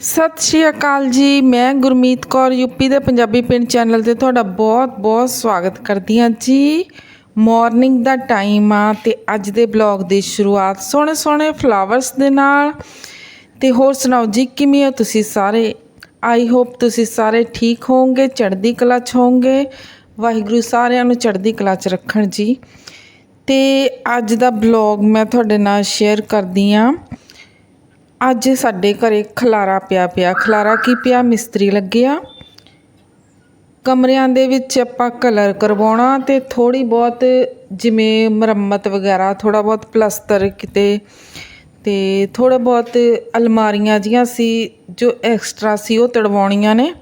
ਸਤਿ ਸ਼੍ਰੀ ਅਕਾਲ ਜੀ, ਮੈਂ ਗੁਰਮੀਤ ਕੌਰ, ਯੂਪੀ ਦੇ ਪੰਜਾਬੀ ਪਿੰਡ ਚੈਨਲ ਤੇ ਤੁਹਾਡਾ ਬਹੁਤ-ਬਹੁਤ ਸਵਾਗਤ ਕਰਦੀ ਹਾਂ ਜੀ। ਮਾਰਨਿੰਗ ਦਾ ਟਾਈਮ ਆ ਤੇ ਅੱਜ ਦੇ ਬਲੌਗ ਦੀ ਸ਼ੁਰੂਆਤ ਸੋਹਣੇ ਸੋਹਣੇ ਫਲਾਵਰਸ ਦੇ ਨਾਲ। ਤੇ ਹੋਰ ਸੁਣਾਓ ਜੀ, ਕਿਵੇਂ ਹੋ ਤੁਸੀਂ ਸਾਰੇ? ਆਈ ਹੋਪ ਤੁਸੀਂ ਸਾਰੇ ਠੀਕ ਹੋਵੋਗੇ, ਚੜ੍ਹਦੀ ਕਲਾ 'ਚ ਹੋਵੋਗੇ। ਵਾਹਿਗੁਰੂ ਸਾਰਿਆਂ ਨੂੰ ਚੜ੍ਹਦੀ ਕਲਾ 'ਚ ਰੱਖਣ ਜੀ। ਤੇ ਅੱਜ ਦਾ ਬਲੌਗ ਮੈਂ ਤੁਹਾਡੇ ਨਾਲ ਸ਼ੇਅਰ ਕਰਦੀ ਹਾਂ। ਅੱਜ ਸਾਡੇ ਘਰੇ ਖਲਾਰਾ ਪਿਆ ਪਿਆ। ਖਲਾਰਾ ਕੀ ਪਿਆ? ਮਿਸਤਰੀ ਲੱਗਿਆ। ਕਮਰਿਆਂ ਦੇ ਵਿੱਚ ਆਪਾਂ ਕਲਰ ਕਰਵਾਉਣਾ ਤੇ ਥੋੜੀ ਬਹੁਤ ਜਿਵੇਂ ਮੁਰੰਮਤ ਵਗੈਰਾ ਥੋੜਾ ਬਹੁਤ ਪਲਸਤਰ ਕਿਤੇ ਤੇ ਥੋੜਾ ਬਹੁਤ ਅਲਮਾਰੀਆਂ ਜੀਆਂ ਸੀ ਜੋ ਐਕਸਟਰਾ ਸੀ, ਉਹ ਤੜਵਾਉਣੀਆਂ ਨੇ।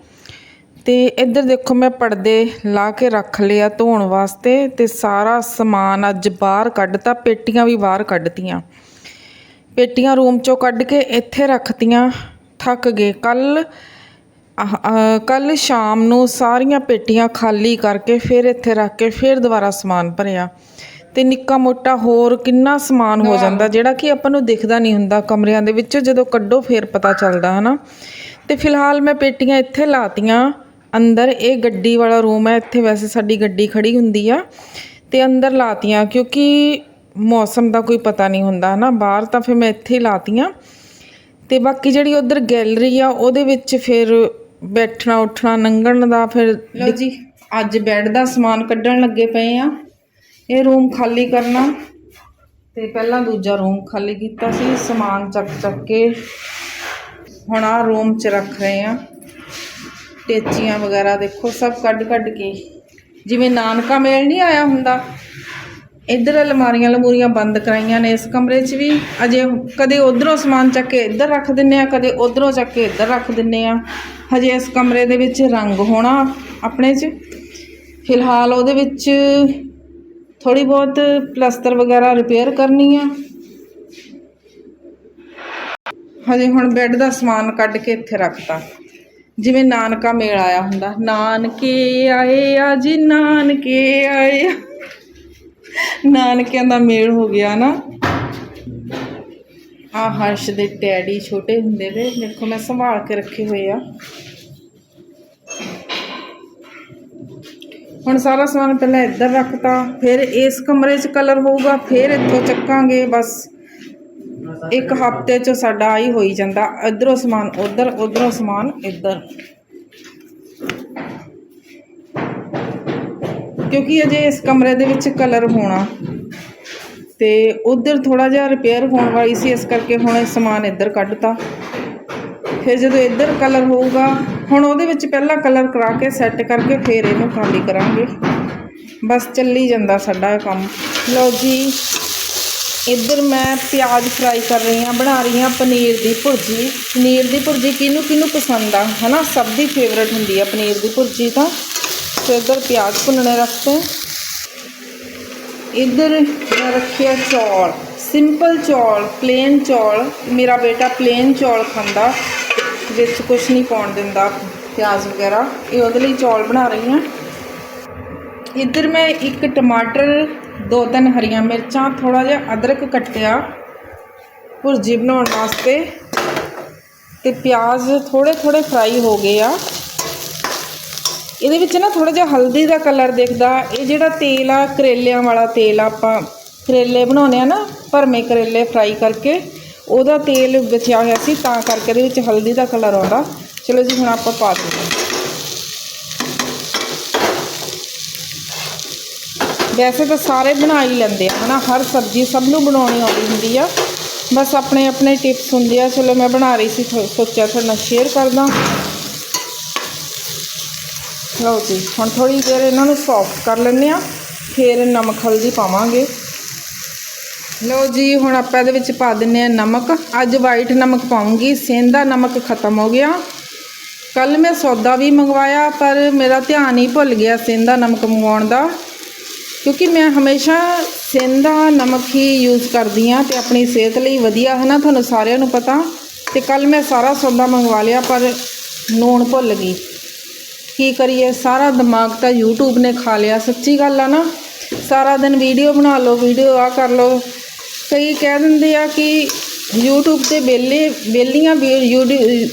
ਤੇ ਇੱਧਰ ਦੇਖੋ ਮੈਂ ਪਰਦੇ ਲਾ ਕੇ ਰੱਖ ਲਿਆ ਧੋਣ ਵਾਸਤੇ ਤੇ ਸਾਰਾ ਸਮਾਨ ਅੱਜ ਬਾਹਰ ਕੱਢਤਾ, ਪੇਟੀਆਂ ਵੀ ਬਾਹਰ ਕੱਢਤੀਆਂ। ਪੇਟੀਆਂ ਰੂਮ ਚੋਂ ਕੱਢ ਕੇ ਇੱਥੇ ਰੱਖਤੀਆਂ ਥੱਕ ਗਏ। ਕੱਲ ਕੱਲ ਸ਼ਾਮ ਨੂੰ ਸਾਰੀਆਂ ਪੇਟੀਆਂ ਖਾਲੀ ਕਰਕੇ ਫਿਰ ਇੱਥੇ ਰੱਖ ਕੇ ਫਿਰ ਦੁਬਾਰਾ ਸਮਾਨ ਭਰਿਆ। ਤੇ ਨਿੱਕਾ ਮੋਟਾ ਹੋਰ ਕਿੰਨਾ ਸਮਾਨ ਹੋ ਜਾਂਦਾ ਜਿਹੜਾ ਕਿ ਆਪਾਂ ਨੂੰ ਦਿਖਦਾ ਨਹੀਂ ਹੁੰਦਾ ਕਮਰਿਆਂ ਦੇ ਵਿੱਚੋਂ ਜਦੋਂ ਕੱਢੋ ਫਿਰ ਪਤਾ ਚੱਲਦਾ ਹਨਾ। ਤੇ ਫਿਲਹਾਲ ਮੈਂ ਪੇਟੀਆਂ ਇੱਥੇ ਲਾਤੀਆਂ। ਅੰਦਰ ਇਹ ਗੱਡੀ ਵਾਲਾ ਰੂਮ ਹੈ ਇੱਥੇ ਵੈਸੇ ਸਾਡੀ ਗੱਡੀ ਖੜੀ ਹੁੰਦੀ ਆ। ਤੇ ਅੰਦਰ ਲਾਤੀਆਂ ਕਿਉਂਕਿ ਮੌਸਮ ਦਾ ਕੋਈ ਪਤਾ ਨਹੀਂ ਹੁੰਦਾ, ਹਨਾ? ਬਾਹਰ ਤਾਂ ਫਿਰ ਮੈਂ ਇੱਥੇ ਹੀ ਲਾਤੀਆਂ। ਤੇ ਬਾਕੀ ਜਿਹੜੀ ਉਧਰ ਗੈਲਰੀ ਆ, ਉਹਦੇ ਵਿੱਚ ਫਿਰ ਬੈਠਣਾ ਉੱਠਣਾ ਲੰਘਣ ਦਾ ਫਿਰ ਲਓ ਜੀ, ਅੱਜ ਬੈੱਡ ਦਾ ਸਮਾਨ ਕੱਢਣ ਲੱਗੇ ਪਏ ਆ। ਇਹ ਰੂਮ ਖਾਲੀ ਕਰਨਾ। ਤੇ ਪਹਿਲਾਂ ਦੂਜਾ ਰੂਮ ਖਾਲੀ ਕੀਤਾ ਸੀ, ਸਮਾਨ ਚੱਕ ਚੱਕ ਕੇ। ਹੁਣ ਆ ਰੂਮ 'ਚ ਰੱਖ ਰਹੇ ਆ। ਟੇਚੀਆਂ ਵਗੈਰਾ ਦੇਖੋ, ਸਭ ਕੱਢ ਕੱਢ ਕੇ। ਜਿਵੇਂ ਨਾਨਕਾ ਮੇਲ ਨਹੀਂ ਆਇਆ ਹੁੰਦਾ? ਇੱਧਰ ਅਲਮਾਰੀਆਂ ਲਮੂਰੀਆਂ ਬੰਦ ਕਰਾਈਆਂ ਨੇ ਇਸ ਕਮਰੇ 'ਚ ਵੀ। ਅਜੇ ਕਦੇ ਉਧਰੋਂ ਸਮਾਨ ਚੱਕ ਕੇ ਇੱਧਰ ਰੱਖ ਦਿੰਨੇ ਆ, ਕਦੇ ਉਧਰੋਂ ਚੱਕ ਕੇ ਇੱਧਰ ਰੱਖ ਦਿੰਨੇ ਆ। ਹਜੇ ਇਸ ਕਮਰੇ ਦੇ ਵਿੱਚ ਰੰਗ ਹੋਣਾ ਆਪਣੇ 'ਚ। ਫਿਲਹਾਲ ਉਹਦੇ ਵਿੱਚ ਥੋੜੀ ਬਹੁਤ ਪਲਸਤਰ ਵਗੈਰਾ ਰਿਪੇਅਰ ਕਰਨੀ ਆ। ਹਜੇ ਹੁਣ ਬੈੱਡ ਦਾ ਸਮਾਨ ਕੱਢ ਕੇ ਇੱਥੇ ਰੱਖਤਾ। ਜਿਵੇਂ ਨਾਨਕਾ ਮੇਲ ਆਇਆ ਹੁੰਦਾ, ਨਾਨਕੇ ਆਏ ਆ ਜੀ, ਨਾਨਕੇ ਆਏ ਆ। ਨਾਨਕਿਆਂ ਦਾ ਮੇਲ ਹੋ ਗਿਆ ਨਾ। ਆ ਹਰਸ਼ ਦੇ ਟੈਡੀ ਛੋਟੇ ਹੁੰਦੇ ਦੇ ਦੇਖੋ ਮੈਂ ਸੰਭਾਲ ਕੇ ਰੱਖੇ ਹੋਏ ਆ। ਹੁਣ ਸਾਰਾ ਸਮਾਨ ਪਹਿਲਾਂ ਇੱਧਰ ਰੱਖਤਾ, ਫਿਰ ਇਸ ਕਮਰੇ 'ਚ ਕਲਰ ਹੋਊਗਾ, ਫਿਰ ਇੱਥੋਂ ਚੱਕਾਂਗੇ, ਬਸ। ਇੱਕ ਹਫ਼ਤੇ 'ਚ ਸਾਡਾ ਆਈ ਹੋਈ ਜਾਂਦਾ, ਇਧਰੋਂ ਸਮਾਨ ਉਧਰ, ਉਧਰੋਂ ਸਮਾਨ ਇੱਧਰ। ਕਿਉਂਕਿ ਅਜੇ ਇਸ ਕਮਰੇ ਦੇ ਵਿੱਚ ਕਲਰ ਹੋਣਾ। ਤੇ ਉਧਰ ਥੋੜਾ ਜਿਹਾ ਰਿਪੇਅਰ ਹੋਣ ਵਾਲੀ ਸੀ, ਇਸ ਕਰਕੇ ਹੁਣ ਇਹ ਸਮਾਨ ਇੱਧਰ ਕੱਢਤਾ। ਫਿਰ ਜਦੋਂ ਇੱਧਰ ਕਲਰ ਹੋਊਗਾ, ਹੁਣ ਉਹਦੇ ਵਿੱਚ ਪਹਿਲਾਂ ਕਲਰ ਕਰਾ ਕੇ ਸੈੱਟ ਕਰਕੇ ਫਿਰ ਇਹਨੂੰ ਖਾਲੀ ਕਰਾਂਗੇ। ਬਸ ਚੱਲੀ ਜਾਂਦਾ ਸਾਡਾ ਕੰਮ। ਲਓ ਜੀ, ਇੱਧਰ ਮੈਂ ਪਿਆਜ਼ ਫਰਾਈ ਕਰ ਰਹੀ ਹਾਂ, ਬਣਾ ਰਹੀ ਹਾਂ ਪਨੀਰ ਦੀ ਭੁਰਜੀ। ਪਨੀਰ ਦੀ ਭੁਰਜੀ ਕਿਹਨੂੰ ਕਿਹਨੂੰ ਪਸੰਦ ਆ? ਹਨਾ, ਸਭ ਦੀ ਫੇਵਰਟ ਹੁੰਦੀ ਆ ਪਨੀਰ ਦੀ ਭੁਰਜੀ ਤਾਂ। तो इधर प्याज भुनने रखते हैं इधर मैं रखे चौल सिंपल चौल प्लेन चौल मेरा बेटा प्लेन चौल खांदा ਵਿੱਚ ਕੁਝ ਨਹੀਂ ਪਾਉਣ ਦਿੰਦਾ ਪਿਆਜ਼ ਵਗੈਰਾ ਇਹ ਉਹਦੇ ਲਈ ਚੌਲ ਬਣਾ ਰਹੀ ਹਾਂ ਇੱਧਰ ਮੈਂ ਇੱਕ ਟਮਾਟਰ ਦੋ ਤਿੰਨ ਹਰੀਆਂ ਮਿਰਚਾਂ ਥੋੜਾ ਜਿਹਾ ਅਦਰਕ ਕੱਟਿਆ ਭੁਰਜੀ ਬਣਾਉਣ ਵਾਸਤੇ ਤੇ ਪਿਆਜ਼ ਥੋੜੇ ਥੋੜੇ ਫਰਾਈ ਹੋ ਗਏ ਆ ਇਹਦੇ ਵਿੱਚ ਨਾ ਥੋੜਾ ਜਿਹਾ ਹਲਦੀ ਦਾ ਕਲਰ ਦਿਖਦਾ। ਇਹ ਜਿਹੜਾ ਤੇਲ ਆ, ਕਰੇਲਿਆਂ ਵਾਲਾ ਤੇਲ ਆਪਾਂ ਕਰੇਲੇ ਬਣਾਉਨੇ ਆ ਨਾ, ਭਰਮੇ ਕਰੇਲੇ ਫਰਾਈ ਕਰਕੇ, ਉਹਦਾ ਤੇਲ ਬਚਿਆ ਹੋਇਆ ਸੀ, ਤਾਂ ਕਰਕੇ ਇਹਦੇ ਵਿੱਚ ਹਲਦੀ ਦਾ ਕਲਰ ਆਉਂਦਾ। ਚਲੋ ਜੀ, ਹੁਣ ਆਪਾਂ ਪਾ ਦਿੰਦੇ ਵੈਸੇ ਤਾਂ ਸਾਰੇ ਬਣਾ ਹੀ ਲੈਂਦੇ ਆ, ਹਨਾ? ਹਰ ਸਬਜ਼ੀ ਸਭ ਨੂੰ ਬਣਾਉਣੀ ਆਉਂਦੀ ਹੁੰਦੀ ਆ। ਬਸ ਆਪਣੇ ਆਪਣੇ ਟਿਪਸ ਹੁੰਦੇ ਆ। ਚਲੋ, ਮੈਂ ਬਣਾ ਰਹੀ ਸੀ ਸੋਚਿਆ ਤੁਹਾਡੇ ਨਾਲ ਸ਼ੇਅਰ ਕਰਦਾ। ਲਓ ਜੀ, ਹੁਣ ਥੋੜੀ ਦੇਰ ਇਹਨਾਂ ਨੂੰ ਸੌਫਟ ਕਰ ਲੈਂਦੇ ਆ ਫਿਰ ਨਮਕ ਹਲਦੀ ਪਾਵਾਂਗੇ। ਲਓ ਜੀ, ਹੁਣ ਆਪਾਂ ਇਹਦੇ ਵਿੱਚ ਪਾ ਦਿੰਨੇ ਆ ਨਮਕ। ਅੱਜ ਵਾਈਟ ਨਮਕ ਪਾਉਂਗੀ ਸੇਂਦਾ ਨਮਕ ਖਤਮ ਹੋ ਗਿਆ। ਕੱਲ ਮੈਂ ਸੌਦਾ ਵੀ ਮੰਗਵਾਇਆ, ਪਰ ਮੇਰਾ ਧਿਆਨ ਹੀ ਭੁੱਲ ਗਿਆ ਸੇਂਦਾ ਨਮਕ ਮੰਗਵਾਉਣ ਦਾ। ਕਿਉਂਕਿ ਮੈਂ ਹਮੇਸ਼ਾ ਸੇਂਦਾ ਨਮਕ ਹੀ ਯੂਜ਼ ਕਰਦੀ ਆ ਤੇ ਆਪਣੀ ਸਿਹਤ ਲਈ ਵਧੀਆ, ਹੈ ਨਾ? ਤੁਹਾਨੂੰ ਸਾਰਿਆਂ ਨੂੰ ਪਤਾ। ਤੇ ਕੱਲ ਮੈਂ ਸਾਰਾ ਸੌਦਾ ਮੰਗਵਾ ਲਿਆ, ਪਰ ਨੂਣ ਭੁੱਲ ਗਈ। ਕੀ ਕਰੀਏ? ਸਾਰਾ ਦਿਮਾਗ ਤਾਂ YouTube ਨੇ ਖਾ ਲਿਆ, ਸੱਚੀ ਗੱਲ ਆ ਨਾ। ਸਾਰਾ ਦਿਨ ਵੀਡੀਓ ਬਣਾ ਲਓ ਵੀਡੀਓ ਆ ਕਰ ਲਓ। ਕਈ ਕਹਿ ਦਿੰਦੇ ਆ ਕਿ YouTube ਤੇ ਬੇਲੇ ਬੇਲੀਆਂ ਵੀ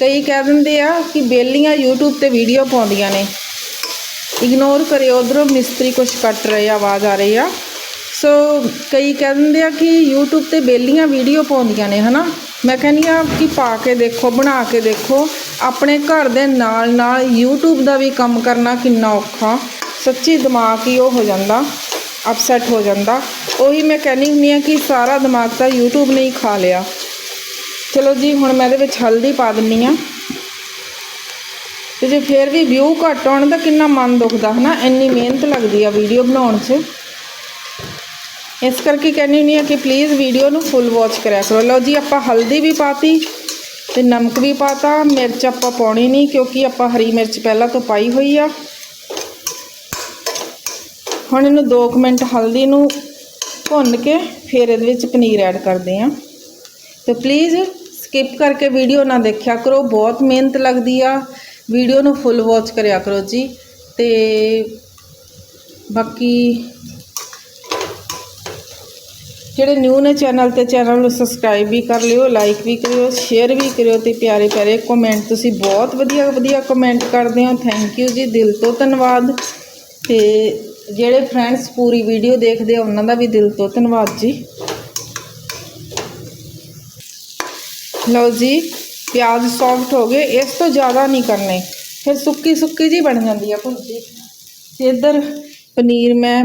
ਕਈ ਕਹਿ ਦਿੰਦੇ ਆ ਕਿ ਬੇਲੀਆਂ YouTube ਤੇ ਵੀਡੀਓ ਪਾਉਂਦੀਆਂ ਨੇ। ਇਗਨੋਰ ਕਰਿਓ, ਉਧਰੋਂ ਮਿਸਤਰੀ ਕੁਝ ਕੱਟ ਰਹੇ ਆ, ਆਵਾਜ਼ ਆ ਰਹੀ ਆ। ਸੋ ਕਈ ਕਹਿ ਦਿੰਦੇ ਆ ਕਿ YouTube ਤੇ ਬੇਲੀਆਂ ਵੀਡੀਓ ਪਾਉਂਦੀਆਂ ਨੇ, ਹਨਾ। ਮੈਂ ਕਹਿੰਦੀ ਆ ਕਿ ਪਾ ਕੇ ਦੇਖੋ, ਬਣਾ ਕੇ ਦੇਖੋ। ਆਪਣੇ ਘਰ ਦੇ ਨਾਲ ਨਾਲ YouTube ਦਾ ਵੀ ਕੰਮ ਕਰਨਾ ਕਿੰਨਾ ਔਖਾ। ਸੱਚੀ ਦਿਮਾਗ ਹੀ ਉਹ ਹੋ ਜਾਂਦਾ ਅਪਸੈਟ ਹੋ ਜਾਂਦਾ। ਉਹੀ ਮੈਂ ਕਹਿੰਦੀ ਹੁੰਦੀ ਆ ਕਿ ਸਾਰਾ ਦਿਮਾਗ ਤਾਂ YouTube ਨੇ ਹੀ ਖਾ ਲਿਆ। ਚਲੋ ਜੀ, ਹੁਣ ਮੈਂ ਇਹਦੇ ਵਿੱਚ ਹਲਦੀ ਪਾ ਦਿੰਨੀ ਆ ਤੇ ਜੇ ਫੇਰ ਵੀ ਵਿਊ ਘੱਟ ਆਉਣ ਤਾਂ ਕਿੰਨਾ ਮਨ ਦੁਖਦਾ, ਹਨਾ? ਇੰਨੀ ਮਿਹਨਤ ਲੱਗਦੀ ਆ ਵੀਡੀਓ ਬਣਾਉਣ 'ਚ। ਇਸ ਕਰਕੇ ਕਹਿੰਦੀ ਹੁੰਦੀ ਆ ਕਿ ਪਲੀਜ਼ ਵੀਡੀਓ ਨੂੰ ਫੁੱਲ ਵਾਚ ਕਰਿਆ ਕਰੋ। ਲਓ ਜੀ, ਆਪਾਂ ਹਲਦੀ ਵੀ ਪਾਤੀ। ਤੇ ਨਮਕ ਵੀ ਪਾਤਾ, ਮਿਰਚ ਆਪਾਂ ਪਾਉਣੀ ਨਹੀਂ ਕਿਉਂਕਿ ਆਪਾਂ ਹਰੀ ਮਿਰਚ ਪਹਿਲਾਂ ਤੋਂ ਪਾਈ ਹੋਈ ਆ। ਹੁਣ ਇਹਨੂੰ 2 ਮਿੰਟ ਹਲਦੀ ਨੂੰ ਭੁੰਨ ਕੇ ਫਿਰ ਇਹਦੇ ਵਿੱਚ ਪਨੀਰ ਐਡ ਕਰਦੇ ਆ। ਤੇ ਪਲੀਜ਼ ਸਕਿਪ ਕਰਕੇ ਵੀਡੀਓ ਨਾ ਦੇਖਿਆ ਕਰੋ, ਬਹੁਤ ਮਿਹਨਤ ਲੱਗਦੀ ਆ। ਵੀਡੀਓ ਨੂੰ ਫੁੱਲ ਵਾਚ ਕਰਿਆ ਕਰੋ ਜੀ। ਤੇ ਬਾਕੀ ਜਿਹੜੇ ਨਿਊ ਨੇ ਚੈਨਲ ਤੇ ਚੈਨਲ ਨੂੰ ਸਬਸਕ੍ਰਾਈਬ ਵੀ ਕਰ ਲਿਓ ਲਾਈਕ ਵੀ ਕਰਿਓ ਸ਼ੇਅਰ ਵੀ ਕਰਿਓ ਤੇ ਪਿਆਰੇ ਪਿਆਰੇ ਕਮੈਂਟ ਤੁਸੀਂ ਬਹੁਤ ਵਧੀਆ ਵਧੀਆ ਕਮੈਂਟ ਕਰਦੇ ਹੋ। ਥੈਂਕ ਯੂ ਜੀ, ਦਿਲ ਤੋਂ ਧੰਨਵਾਦ। ਤੇ ਜਿਹੜੇ ਫਰੈਂਡਸ ਪੂਰੀ ਵੀਡੀਓ ਦੇਖਦੇ ਆ, ਉਹਨਾਂ ਦਾ ਵੀ ਦਿਲ ਤੋਂ ਧੰਨਵਾਦ ਜੀ। ਲਓ ਜੀ, ਪਿਆਜ਼ ਸੌਫਟ ਹੋ ਗਏ, ਇਸ ਤੋਂ ਜ਼ਿਆਦਾ ਨਹੀਂ ਕਰਨੇ। ਫਿਰ ਸੁੱਕੀ ਸੁੱਕੀ ਜੀ ਬਣ ਜਾਂਦੀ ਆ ਭੁਰਜੀ। ਤੇ ਇੱਧਰ ਪਨੀਰ ਮੈਂ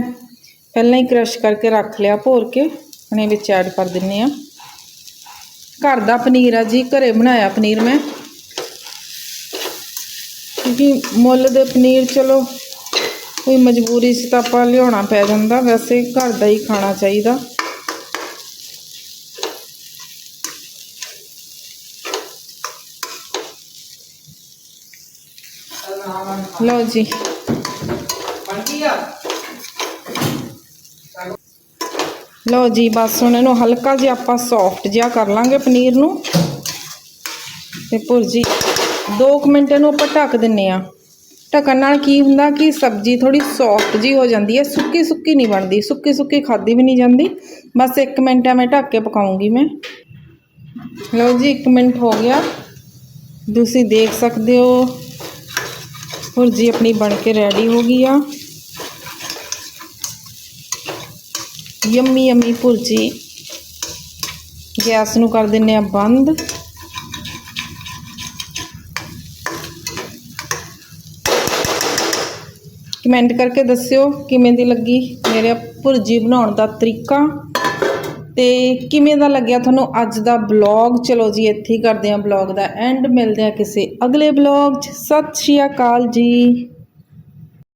ਪਹਿਲਾਂ ਹੀ ਕ੍ਰਸ਼ ਕਰਕੇ ਰੱਖ ਲਿਆ, ਭੋਰ ਕੇ। ਆਪਣੇ ਵਿੱਚ ਐਡ ਕਰ ਦਿੰਨੇ ਆ। ਘਰ ਦਾ ਪਨੀਰ ਆ ਜੀ, ਘਰੇ ਬਣਾਇਆ ਪਨੀਰ ਮੈਂ। ਕਿਉਂਕਿ ਮੁੱਲ ਦੇ ਪਨੀਰ ਚਲੋ, ਕੋਈ ਮਜਬੂਰੀ 'ਚ ਤਾਂ ਆਪਾਂ ਲਿਆਉਣਾ ਪੈ ਜਾਂਦਾ, ਵੈਸੇ ਘਰ ਦਾ ਹੀ ਖਾਣਾ ਚਾਹੀਦਾ। ਲਓ ਜੀ। ਲਓ ਜੀ, ਬਸ ਹੁਣ ਇਹਨੂੰ ਹਲਕਾ ਜਿਹਾ ਆਪਾਂ ਸੌਫਟ ਜਿਹਾ ਕਰ ਲਾਂਗੇ ਪਨੀਰ ਨੂੰ। ਤੇ ਭੁਰਜੀ 2 ਮਿੰਟ ਇਹਨੂੰ ਆਪਾਂ ਢੱਕ ਦਿੰਨੇ ਆ। ਢੱਕਣ ਨਾਲ ਕੀ ਹੁੰਦਾ ਕਿ ਸਬਜ਼ੀ ਥੋੜੀ ਸੌਫਟ ਜੀ ਹੋ ਜਾਂਦੀ ਹੈ, ਸੁੱਕੀ ਸੁੱਕੀ ਨਹੀਂ ਬਣਦੀ, ਸੁੱਕੀ ਸੁੱਕੀ ਖਾਦੀ ਵੀ ਨਹੀਂ ਜਾਂਦੀ। ਬਸ 1 ਮਿੰਟ ਐਵੇਂ ਢੱਕ ਕੇ ਪਕਾਉਂਗੀ ਮੈਂ। ਲਓ ਜੀ 1 ਮਿੰਟ ਹੋ ਗਿਆ। ਤੁਸੀਂ ਦੇਖ ਸਕਦੇ ਹੋ। ਭੁਰਜੀ ਆਪਣੀ ਬਣ ਕੇ ਰੈਡੀ ਹੋ ਗਈ ਆ। ਯੰਮੀ ਯੰਮੀ ਭੁਰਜੀ। ਗੈਸ ਨੂੰ ਕਰ ਦਿੰਨੇ ਆ ਬੰਦ। ਕਮੈਂਟ ਕਰਕੇ ਦੱਸਿਓ ਕਿਵੇਂ ਦੀ ਲੱਗੀ ਮੇਰੇ ਭੁਰਜੀ ਬਣਾਉਣ ਦਾ ਤਰੀਕਾ। ਤੇ ਕਿਵੇਂ ਦਾ ਲੱਗਿਆ ਤੁਹਾਨੂੰ ਅੱਜ ਦਾ ਬਲੌਗ? ਚਲੋ ਜੀ, ਇੱਥੇ ਹੀ ਕਰਦੇ ਹਾਂ ਬਲੌਗ ਦਾ ਐਂਡ ਮਿਲਦੇ ਹਾਂ ਕਿਸੇ ਅਗਲੇ ਬਲੌਗ 'ਚ। ਸਤਿ ਸ਼੍ਰੀ ਅਕਾਲ ਜੀ।